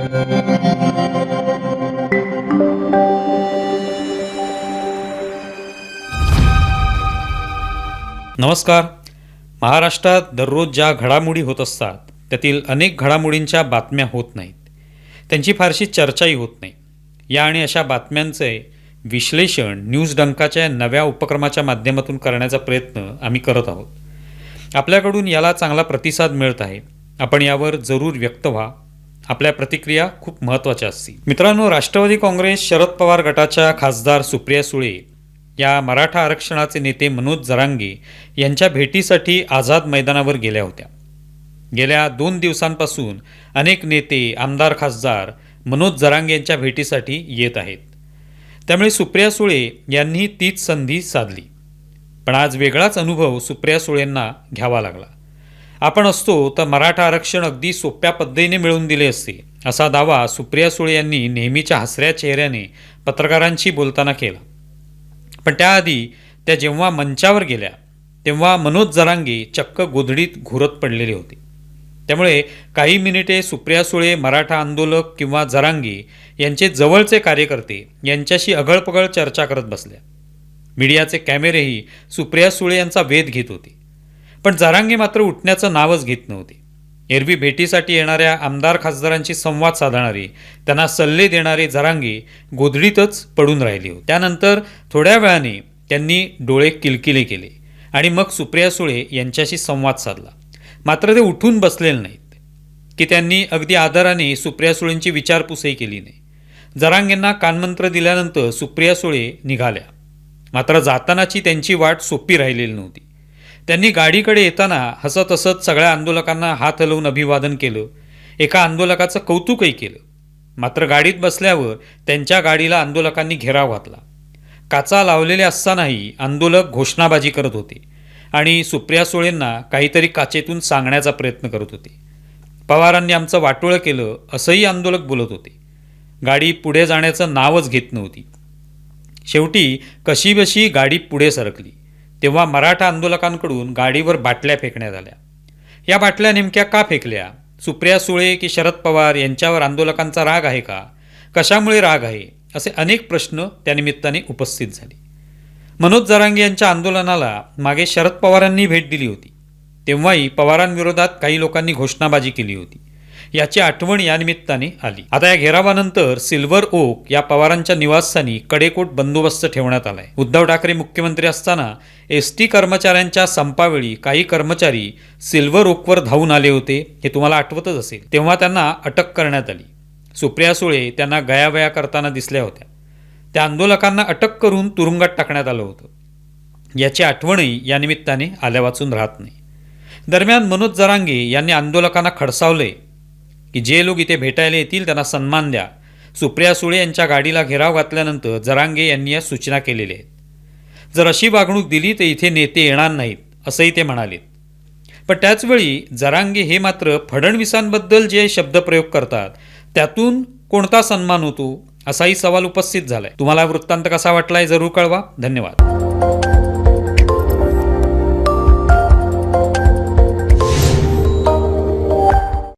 नमस्कार. महाराष्ट्रात दररोज ज्या घडामोडी होत असतात त्यातील अनेक घडामोडींच्या बातम्या होत नाहीत. त्यांची फारशी चर्चाही होत नाही. या आणि अशा बातम्यांचे विश्लेषण न्यूज डंकाच्या नव्या उपक्रमाच्या माध्यमातून करण्याचा प्रयत्न आम्ही करत आहोत. आपल्याकडून याला चांगला प्रतिसाद मिळत आहे. आपण यावर जरूर व्यक्त व्हा. आपल्या प्रतिक्रिया खूप महत्त्वाच्या असतील. मित्रांनो राष्ट्रवादी काँग्रेस शरद पवार गटाच्या खासदार सुप्रिया सुळे या मराठा आरक्षणाचे नेते मनोज जरांगे यांच्या भेटीसाठी आझाद मैदानावर गेल्या होत्या. गेल्या दोन दिवसांपासून अनेक नेते आमदार खासदार मनोज जरांगे यांच्या भेटीसाठी येत आहेत. त्यामुळे सुप्रिया सुळे यांनी तीच संधी साधली. पण आज वेगळाच अनुभव सुप्रिया सुळेंना घ्यावा लागला. आपण असतो तर मराठा आरक्षण अगदी सोप्या पद्धतीने मिळवून दिले असते असा दावा सुप्रिया सुळे यांनी नेहमीच्या हसऱ्या चेहऱ्याने पत्रकारांशी बोलताना केला. पण त्याआधी त्या जेव्हा मंचावर गेल्या तेव्हा मनोज जरांगे चक्क गोधडीत घुरत पडलेले होते. त्यामुळे काही मिनिटे सुप्रिया सुळे मराठा आंदोलक किंवा जरांगे यांचे जवळचे कार्यकर्ते यांच्याशी अगळपगळ चर्चा करत बसल्या. मीडियाचे कॅमेरेही सुप्रिया सुळे यांचा वेध घेत होते. पण जरांगे मात्र उठण्याचं नावच घेत नव्हते. एरवी भेटीसाठी येणाऱ्या आमदार खासदारांशी संवाद साधणारे त्यांना सल्ले देणारे जरांगे गोधडीतच पडून राहिले होती. त्यानंतर थोड्या वेळाने त्यांनी डोळे किलकिले केले आणि मग सुप्रिया सुळे यांच्याशी संवाद साधला. मात्र ते उठून बसलेले नाहीत की त्यांनी अगदी आदराने सुप्रिया सुळेंची विचारपूसही केली नाही. जरांगेंना कानमंत्र दिल्यानंतर सुप्रिया सुळे निघाल्या. मात्र जातानाची त्यांची वाट सोपी राहिलेली नव्हती. त्यांनी गाडीकडे येताना हसत हसत सगळ्या आंदोलकांना हात हलवून अभिवादन केलं. एका आंदोलकाचं कौतुकही केलं. मात्र गाडीत बसल्यावर त्यांच्या गाडीला आंदोलकांनी घेराव घातला. काचा लावलेले असतानाही आंदोलक घोषणाबाजी करत होते आणि सुप्रिया सुळेंना काहीतरी काचेतून सांगण्याचा प्रयत्न करत होते. पवारांनी आमचं वाटोळं केलं असंही आंदोलक बोलत होते. गाडी पुढे जाण्याचं नावच घेत नव्हती. शेवटी कशीबशी गाडी पुढे सरकली. तेव्हा मराठा आंदोलकांकडून गाडीवर बाटल्या फेकण्यात आल्या. या बाटल्या नेमक्या का फेकल्या? सुप्रिया सुळे की शरद पवार यांच्यावर आंदोलकांचा राग आहे का? कशामुळे राग आहे? असे अनेक प्रश्न त्यानिमित्ताने उपस्थित झाले. मनोज जरांगे यांच्या आंदोलनाला मागे शरद पवारांनी भेट दिली होती. तेव्हाही पवारांविरोधात काही लोकांनी घोषणाबाजी केली होती. याची आठवण या निमित्ताने आली. आता या घेरावानंतर सिल्वर ओक या पवारांच्या निवासस्थानी कडेकोट बंदोबस्त ठेवण्यात आलाय. उद्धव ठाकरे मुख्यमंत्री असताना एस टी कर्मचाऱ्यांच्या संपावेळी काही कर्मचारी सिल्वर ओकवर धावून आले होते हे तुम्हाला आठवतच असेल. तेव्हा त्यांना अटक करण्यात आली. सुप्रिया सुळे त्यांना गयावया करताना दिसल्या होत्या. त्या आंदोलकांना अटक करून तुरुंगात टाकण्यात आलं होतं. याची आठवणही या निमित्ताने आल्या वाचून राहत नाही. दरम्यान मनोज जरांगे यांनी आंदोलकांना खडसावले की जे लोक इथे भेटायला येतील त्यांना सन्मान द्या. सुप्रिया सुळे यांच्या गाडीला घेराव घातल्यानंतर जरांगे यांनी या सूचना केलेल्या आहेत. जर अशी वागणूक दिली तर इथे नेते येणार नाहीत असंही ते म्हणालेत पण त्याचवेळी जरांगे हे मात्र फडणवीसांबद्दल जे शब्दप्रयोग करतात त्यातून कोणता सन्मान होतो असाही सवाल उपस्थित झालाय. तुम्हाला वृत्तांत कसा वाटलाय जरूर कळवा. धन्यवाद.